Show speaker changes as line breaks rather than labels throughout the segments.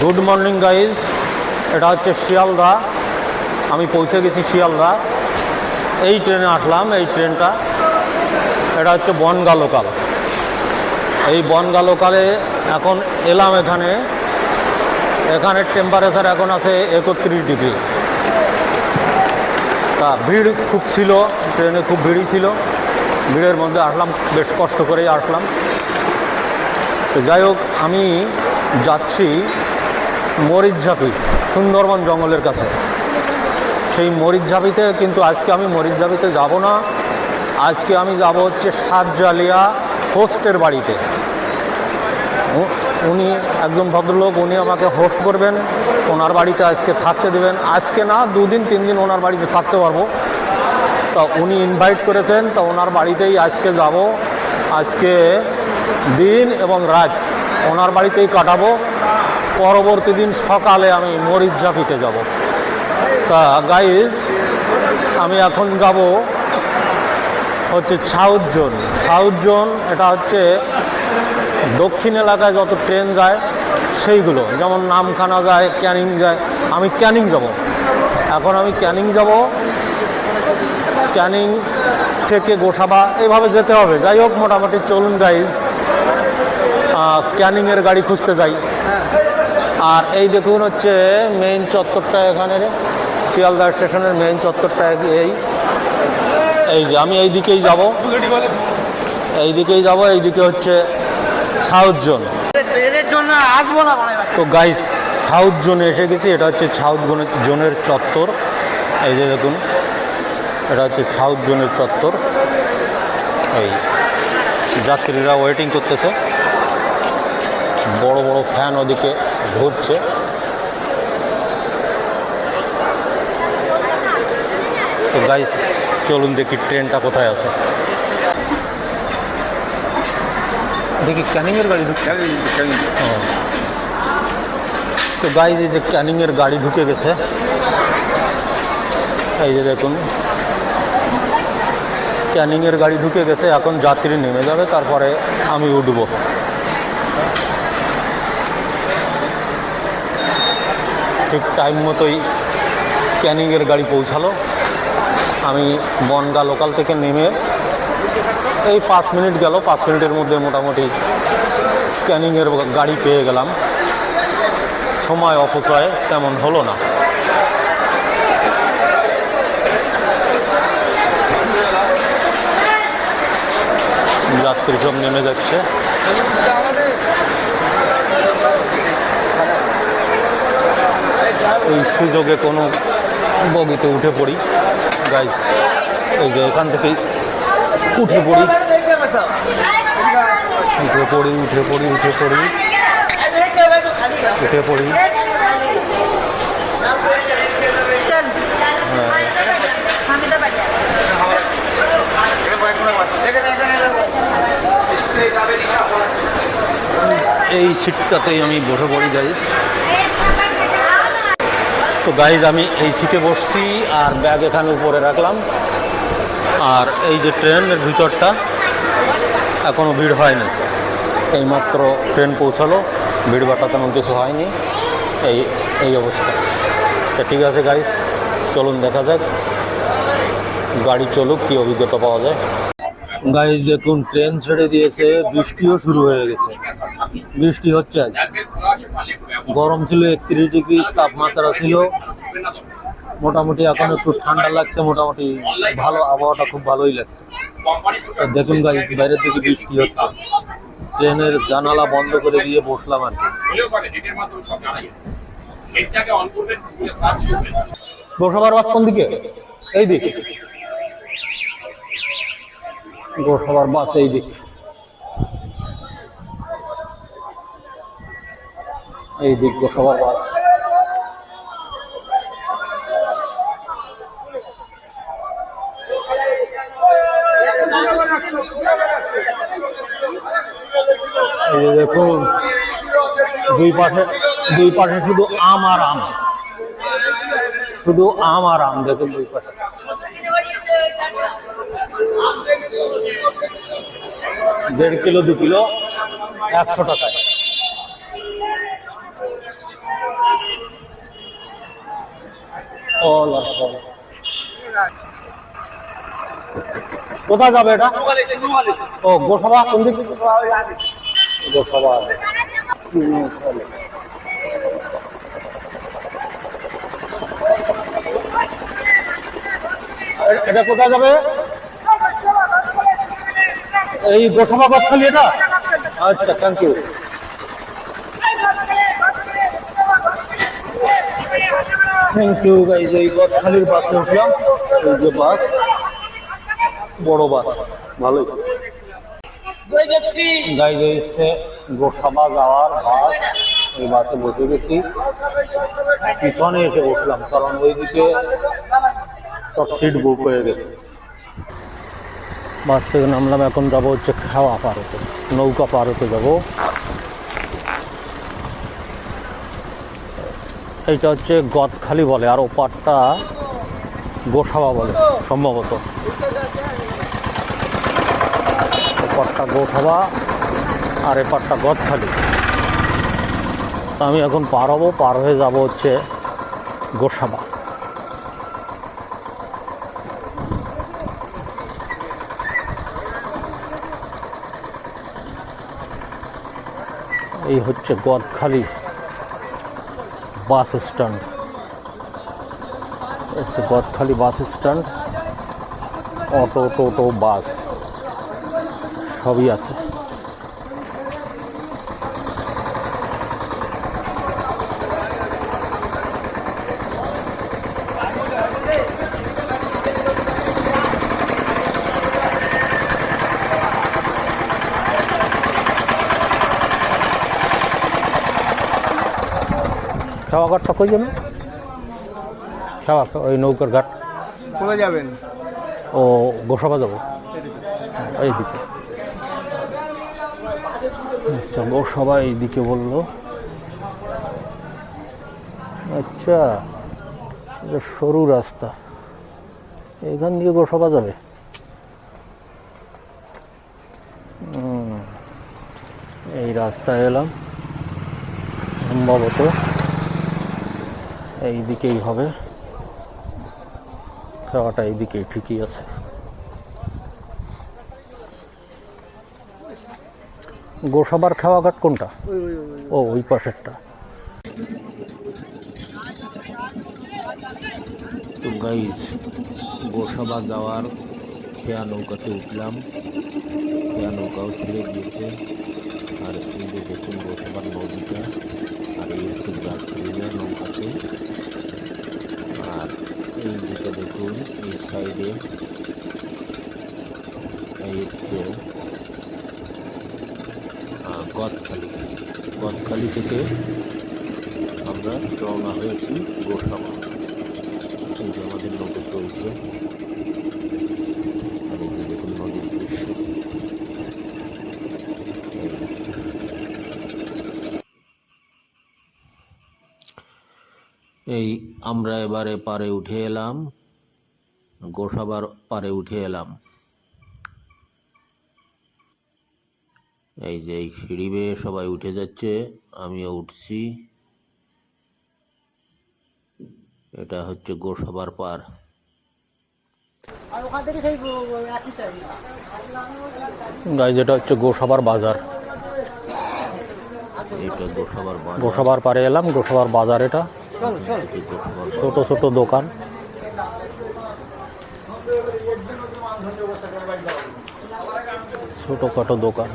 Good morning guys এটা হচ্ছে শিয়ালদা। আমি পৌঁছে গেছি শিয়ালদা। এই ট্রেনে আসলাম, এই ট্রেনটা। এটা হচ্ছে বনগা লোকাল এই বনগা লোকালে এখন এলাম এখানে। এখানের টেম্পারেচার এখন আছে একত্রিশ ডিগ্রি। তা ভিড় খুব ছিল, ট্রেনে খুব ভিড়ই ছিল। ভিড়ের মধ্যে আসলাম, বেশ কষ্ট করেই আসলাম। তো যাই হোক, আমি যাচ্ছি মরিচঝাপি সুন্দরবন জঙ্গলের কাছে। সেই মরিচঝাপিতে কিন্তু আজকে আমি মরিচঝাপিতে যাব না। আজকে আমি যাব হচ্ছে সাতজালিয়া হোস্টের বাড়িতে। উনি একজন ভদ্রলোক, উনি আমাকে হোস্ট করবেন, ওনার বাড়িতে আজকে থাকতে দেবেন। আজকে না, দুদিন, তিন দিন ওনার বাড়িতে থাকতে পারব। তা উনি ইনভাইট করেছেন, তা ওনার বাড়িতেই আজকে যাব। আজকে দিন এবং রাত ওনার বাড়িতেই কাটাবো। পরবর্তী দিন সকালে আমি মরিচঝাপিতে যাব। তা গাইজ আমি এখন যাব হচ্ছে সাউথ জোন সাউথ জোন এটা হচ্ছে দক্ষিণ এলাকায় যত ট্রেন যায়, সেইগুলো, যেমন নামখানা যায়, ক্যানিং যায়, আমি ক্যানিং যাব। এখন আমি ক্যানিং যাব। ক্যানিং থেকে গোসাবা, এভাবে যেতে হবে। যাই হোক, মোটামুটি চলুন গাইজ ক্যানিংয়ের গাড়ি খুঁজতে যাই। আর এই দেখুন হচ্ছে মেইন চত্বরটা এখানে শিয়ালদা স্টেশনের মেইন চত্বরটা এই এই। যে আমি এই দিকেই যাব। এই দিকেই যাব এই দিকে হচ্ছে সাউথ জোন
ট্রেনের জন্য আসব না
তো গাইস সাউথ জোনে এসে গেছি এটা হচ্ছে সাউথ জোনের জোনের চত্বর। এই যে দেখুন এটা হচ্ছে সাউথ জোনের চত্বর। এই যাত্রীরা ওয়েটিং করতেছে। বড় বড় ফ্যান ওদিকে ঘুরছে। তো গাইস চলুন দেখি ট্রেনটা কোথায় আছে। দেখি ক্যানিংয়ের গাড়ি ঢুকছে। তো গাইজ এই যে ক্যানিংয়ের গাড়ি ঢুকে গেছে। এই যে দেখুন। ক্যানিংয়ের গাড়ি ঢুকে গেছে এখন যাত্রী নেমে যাবে তারপরে আমি উঠব। ঠিক টাইম মতোই ক্যানিংয়ের গাড়ি পৌঁছালো। আমি বনগা লোকাল থেকে নেমে এই পাঁচ মিনিট গেল, পাঁচ মিনিটের মধ্যে মোটামুটি ক্যানিংয়ের গাড়ি পেয়ে গেলাম। সময় অপচয় তেমন হলো না। যাত্রী সব নেমে যাচ্ছে। এই সুযোগে কোনো বগিতে উঠে পড়ি। গাই এই যে এখান থেকেই উঠে পড়ি। উঠে পড়ি উঠে পড়ি উঠে পড়ি। উঠে পড়ি। হ্যাঁ। এই সিটটাতেই আমি বসে পড়ি গাইজ তো গাইজ আমি এই সিটে বসছি আর ব্যাগ এখানে উপরে রাখলাম। আর এই যে ট্রেনের ভিতরটা এখনও ভিড় হয়নি। এইমাত্র ট্রেন পৌঁছালো, ভিড় বাটা তেমন কিছু হয়নি। এই এই অবস্থা। তা ঠিক আছে গাইজ চলুন দেখা যাক, গাড়ি চলুক, কী অভিজ্ঞতা পাওয়া যায়। গাইজ দেখুন ট্রেন ছেড়ে দিয়েছে, বৃষ্টিও শুরু হয়ে গেছে। বৃষ্টি হচ্ছে আজ। গরম ছিল একত্রিশ ডিগ্রি, তাপমাত্রা ছিল। মোটামুটি এখন একটু ঠান্ডা লাগছে, মোটামুটি ভালো, আবহাওয়াটা খুব ভালোই লাগছে। দেখুন গাড়ি বাইরের দিকে বৃষ্টি হচ্ছে। ট্রেনের জানালা বন্ধ করে দিয়ে বসলাম আর কি।
হলেও পারে নেটের মাধ্যমে সব জানা যায় এটাকে অন করবেন গুগলে সার্চ করবেন
গোসাবার বাস কোন দিকে। এই দিক। গোসাবার বাস এই দিক। এই দিক গোসবার বাস। এই দেখুন, দুই পাশে দুই পাশে শুধু আম আর আম। শুধু আম আর আম, দেখুন দুই পাশে। দেড় কিলো, দু কিলো, একশো টাকায়। কোথায় যাবে এটা? ও গোসভা কোন দিক গোসভা এটা কোথায় যাবে? এই গোসভা গছখালি এটা? আচ্ছা thank you thank you guys এই গছখালির বাসে উঠলাম এই যে বাস বড় বাস ভালোই। গাইজ এসে গোসাবা যাওয়ার বাস এই বাসে বসে গেছি। পিছনে এসে বসলাম, কারণ ওইদিকে সব সিট বুক হয়ে গেছে। বাস থেকে নামলাম এখন যাব হচ্ছে খাওয়া পার হতে নৌকা পার হতে যাব। এইটা হচ্ছে গদখালি বলে, আর ওপারটা গোসাবা বলে, সম্ভবত। ওপারটা গোসাবা, আর এপারটা গদখালি। আমি এখন পার হব, পার হয়ে যাব হচ্ছে গোসাবা। এই হচ্ছে গদখালি বাস স্ট্যান্ড। হচ্ছে Gadkhali bus stand auto toto bus সবই আছে। খাওয়া ঘাটটা কই যাবে খাওয়া ওই নৌকার ঘাট।
কোথায় যাবেন?
ও গোসাবা যাব। এইদিকে আচ্ছা গোসাবা এইদিকে বলল। আচ্ছা এটা সরু রাস্তা। এখান দিয়ে গোসাবা যাবে। এই রাস্তায় এলাম। সম্ভবত এই দিকেই হবে। খাওয়াটা এইদিকেই ঠিকই আছে। গোসাবার খাওয়া ঘাট কোনটা? ও, ওই পাশেরটা। তো গাইজ গোসাবা যাওয়ার খেয়া নৌকাতে উঠলাম। খেয়া নৌকাও ছেড়ে গিয়েছে। আর এই যে দেখুন গোসাবার নদীটা, আর এই হচ্ছে যাত্রীরা নৌকাতে আর এই দিকে দেখুন এই সাইডে এই আহ, গদখালি গদখালি থেকে আমরা রওনা হয়েছি গোসাবা এই যে আমাদের নৌকা চলছে। আর এই যে দেখুন নদীর দৃশ্য। এই আমরা এবারে পারে উঠে এলাম। গোসাবার পারে উঠে এলাম। এই যে এই সিঁড়ি বেয়ে সবাই উঠে যাচ্ছে আমিও উঠছি। এটা হচ্ছে গোসাবার পার। যেটা হচ্ছে গোসাবার বাজার। এটা গোসাবার বাজার। গোসাবার পারে এলাম গোসাবার বাজার এটা। ছোট ছোট দোকান। ছোটোখাটো দোকান।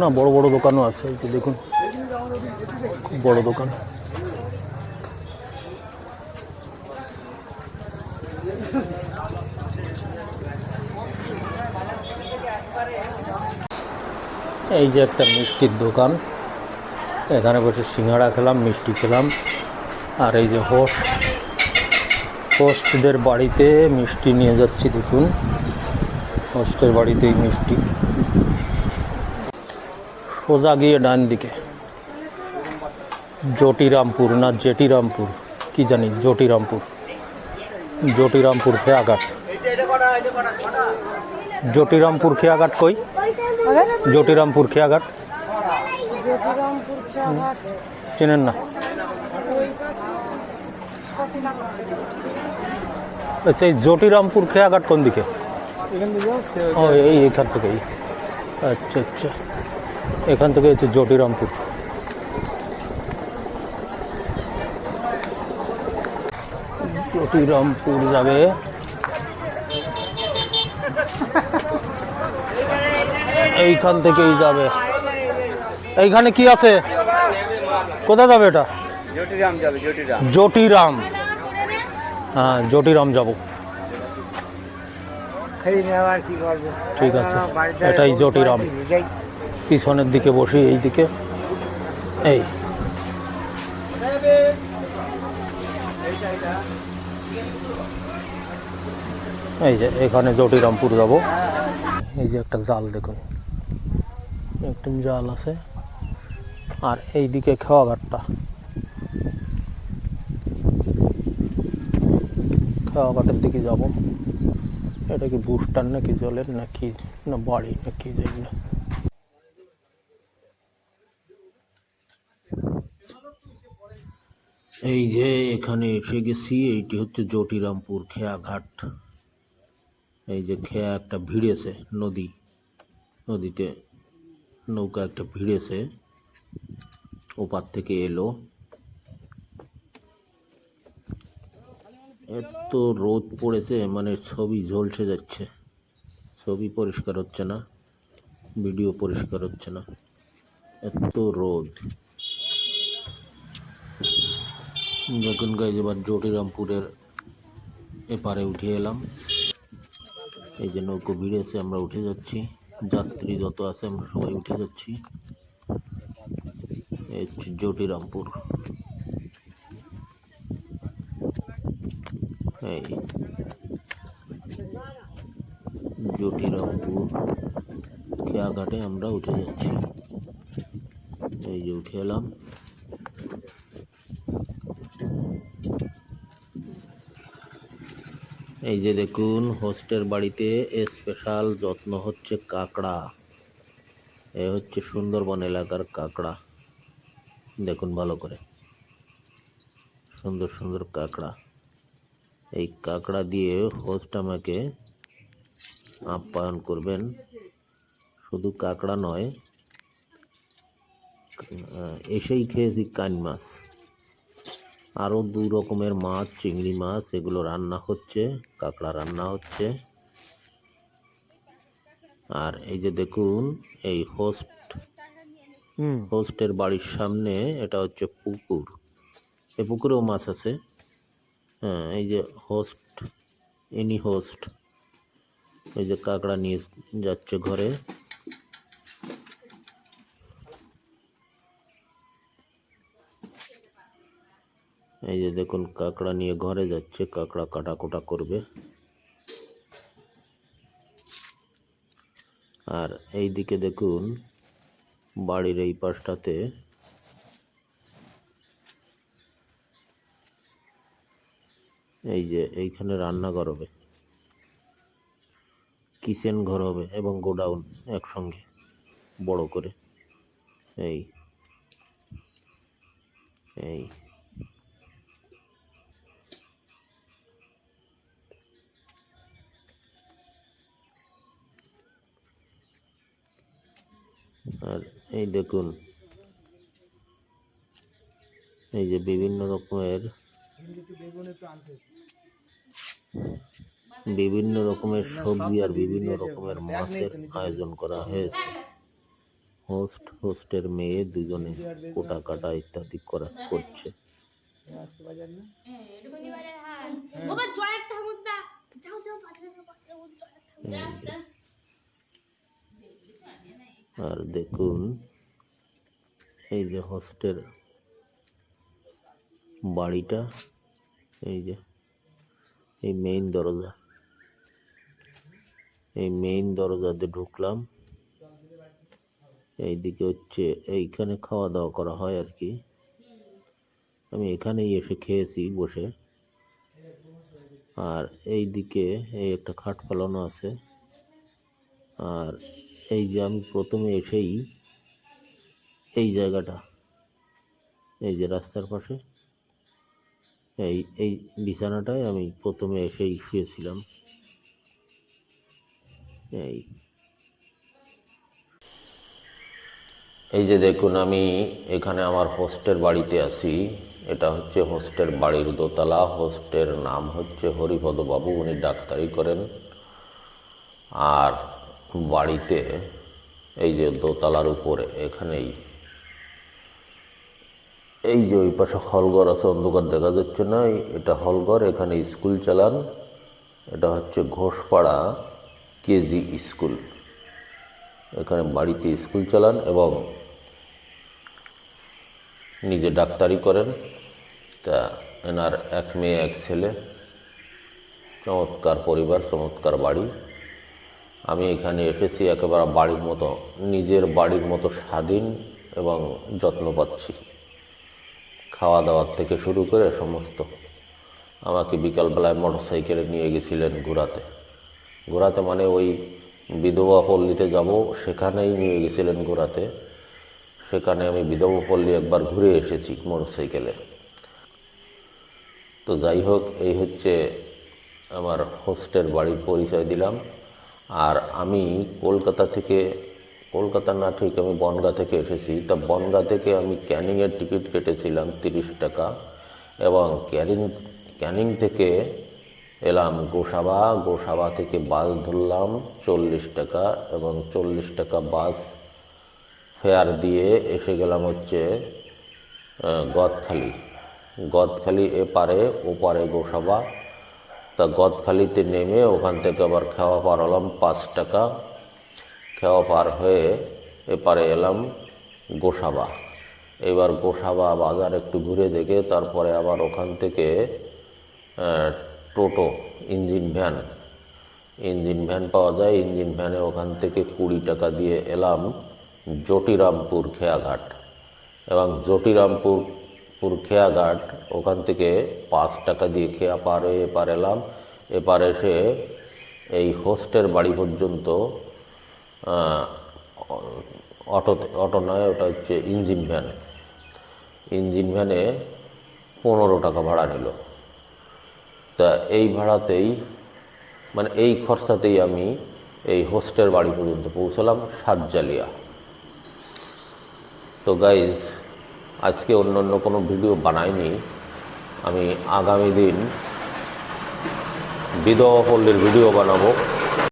না, বড় বড় দোকানও আছে, এই যে দেখুন, খুব বড় দোকান। এই যে একটা মিষ্টির দোকান, এখানে বসে সিঙ্গাড়া খেলাম, মিষ্টি খেলাম, আর এই যে হোস্ট, হোস্টদের বাড়িতে মিষ্টি নিয়ে যাচ্ছি, দেখুন। হোস্টের বাড়িতেই মিষ্টি। সোজা গিয়ে ডান দিকে। জটিরামপুর না জেটিরামপুর, কি জানি, জটিরামপুর। জটিরামপুর খেয়াঘাট। জটিরামপুর খেয়াঘাট কই? জটিরামপুর খেয়াঘাট। চেনেন না?
আচ্ছা এই জটিরামপুর খেয়াঘাট কোন দিকে? ও এই এখান থেকেই আচ্ছা আচ্ছা। এখান থেকে হচ্ছে জটিরামপুর। জটিরামপুর যাবে। এইখান থেকেই যাবে। এইখানে কি আছে? কোথায় যাবে এটা?
জটিরাম যাবে জটিরাম।
জটিরাম। হ্যাঁ জটিরাম যাব
খেয়ে নেওয়ার কি করব
ঠিক আছে। এটাই জটিরাম পিছনের দিকে বসি এই দিকে। এই। এই যে এখানে জটিরামপুর যাব। এই যে একটা জাল দেখুন। একটা জাল আছে। আর এই দিকে খেওয়াঘাটটা খেওয়াঘাটের দিকে যাব। এটা কি বুস্টার নাকি জলের নাকি না বাড়ি নাকি জানি না এই যে এখানে এসে গেছি, এইটি হচ্ছে জটিরামপুর খেয়াঘাট। এই যে খেয়া একটা ভিড়েছে নদী, নদীতে নৌকা একটা ভিড়েছে। ওপার থেকে এলো। এত রোদ পড়েছে মানে ছবি ঝলসে যাচ্ছে। ছবি পরিষ্কার হচ্ছে না, ভিডিও পরিষ্কার হচ্ছে না। এত রোদ। যখন গাইজ এবার জটিরামপুরের এপারে উঠে এলাম। এই যে নৌকো ভিড়েছে, আমরা উঠে যাচ্ছি। যাত্রী যত আছে, আমরা সবাই উঠে যাচ্ছি। জটিরামপুর। এই জটিরামপুর খেয়াঘাটে আমরা উঠে যাচ্ছি। এই যে উঠে এলাম। এই যে দেখুন, হোস্টের বাড়িতে স্পেশাল যত্ন হচ্ছে কাঁকড়া। এ হচ্ছে সুন্দরবন এলাকার কাঁকড়া। দেখুন ভালো করে। সুন্দর সুন্দর কাকড়া। এই কাঁকড়া দিয়ে হোস্ট আমাকে আপ্যায়ন করবেন। শুধু কাঁকড়া নয় এসেই খেয়েছি কান মাছ। আরও দু রকমের মাছ চিংড়ি মাছ এগুলো রান্না হচ্ছে কাঁকড়া রান্না হচ্ছে। আর এই যে দেখুন এই হোস্ট হোস্টের বাড়ির সামনে এটা হচ্ছে পুকুর। এই পুকুরেও মাছ আছে। হ্যাঁ এই যে হোস্ট এনি হোস্ট এই যে কাঁকড়া নিয়ে যাচ্ছে ঘরে। এই যে দেখুন, কাঁকড়া নিয়ে ঘরে যাচ্ছে, কাঁকড়া কাটা কোটা করবে। আর এই দিকে দেখুন, বাড়ির এই পাশটাতে এই যে এইখানে রান্নাঘর হবে কিচেন ঘর হবে এবং গোডাউন একসঙ্গে বড় করে। এই। এই। আর এই দেখুন। এই যে বিভিন্ন রকমের বিভিন্ন রকমের সবজি আর বিভিন্ন রকমের মাছের আয়োজন করা হয়েছে। হোস্ট, হোস্টের মেয়ে দুজনে কোটা কাটা ইত্যাদি করা করছে।
যাও
আর দেখুন, এই যে হোস্টের বাড়িটা, এই যে এই মেইন দরজা। এই মেইন দরজাতে ঢুকলাম। এইদিকে হচ্ছে এইখানে খাওয়া দাওয়া করা হয় আর কি। আমি এখানেই এসে খেয়েছি বসে। আর এই দিকে এই একটা খাট ফেলানো আছে। আর এই যে আমি প্রথমে এসেই এই জায়গাটা, এই যে রাস্তার পাশে। এই এই বিছানাটায় আমি প্রথমে এসেই শুয়েছিলাম। এই। এই যে দেখুন, আমি এখানে আমার হোস্টের বাড়িতে আছি। এটা হচ্ছে হোস্টের বাড়ির দোতলা। হোস্টের নাম হচ্ছে হরিপদ বাবু উনি ডাক্তারি করেন। আর বাড়িতে এই যে দোতলার উপরে এখানেই এই যে ওই পাশে হলঘর আছে, অন্ধকার দেখা যাচ্ছে না। এটা হলঘর, এখানে স্কুল চালান। এটা হচ্ছে ঘোষপাড়া কেজি স্কুল। এখানে বাড়িতে স্কুল চালান এবং নিজে ডাক্তারি করেন। তা এনার এক মেয়ে, এক ছেলে। চমৎকার পরিবার, চমৎকার বাড়ি। আমি এখানে এসেছি একেবারে বাড়ির মতো, নিজের বাড়ির মতো স্বাধীন এবং যত্ন পাচ্ছি। খাওয়া দাওয়ার থেকে শুরু করে সমস্ত। আমাকে বিকালবেলায় মোটর সাইকেলে নিয়ে গেছিলেন ঘোরাতে ঘোরাতে মানে ওই বিধবা পল্লীতে যাব, সেখানেই নিয়ে গেছিলেন ঘোরাতে সেখানে আমি বিধবা পল্লী একবার ঘুরে এসেছি মোটর সাইকেলে তো যাই হোক, এই হচ্ছে আমার হোস্টের বাড়ির পরিচয় দিলাম। আর আমি কলকাতা থেকে কলকাতা না ঠিক আমি বনগা থেকে এসেছি। তা বনগা থেকে আমি ক্যানিংয়ের টিকিট কেটেছিলাম তিরিশ টাকা এবং ক্যানিং ক্যানিং থেকে এলাম গোসাবা। গোসাবা থেকে বাস ধরলাম চল্লিশ টাকা এবং চল্লিশ টাকা বাস ফেয়ার দিয়ে এসে গেলাম হচ্ছে গদখালি। গদখালি এপারে, ওপারে গোসাবা। তা গদখালিতে নেমে ওখান থেকে আবার খাওয়া পার হলাম পাঁচ টাকা। খাওয়া পার হয়ে এপারে এলাম গোসাবা। এবার গোসাবা বাজার একটু ঘুরে দেখে তারপরে আবার ওখান থেকে toto, engine van. Engine van পাওয়া যায়। ইঞ্জিন ভ্যানে ওখান থেকে কুড়ি টাকা দিয়ে এলাম জটিরামপুর খেয়াঘাট। এবং জটিরামপুর, পুর খেয়াঘাট ওখান থেকে পাঁচ টাকা দিয়ে খেয়া পার হয়ে এপার এলাম। এপার এসে এই হোস্টের বাড়ি পর্যন্ত অটোতে অটো নয়, ওটা হচ্ছে ইঞ্জিন ভ্যান। ইঞ্জিন ভ্যানে পনেরো টাকা ভাড়া নিল। তা এই ভাড়াতেই মানে এই খরচাতেই আমি এই হোস্টেল বাড়ি পর্যন্ত পৌঁছলাম সাতজালিয়া। তো গাইজ আজকে অন্য অন্য কোনো ভিডিও বানাইনি। আমি আগামী দিন বিধবা পল্লীর ভিডিও বানাবো।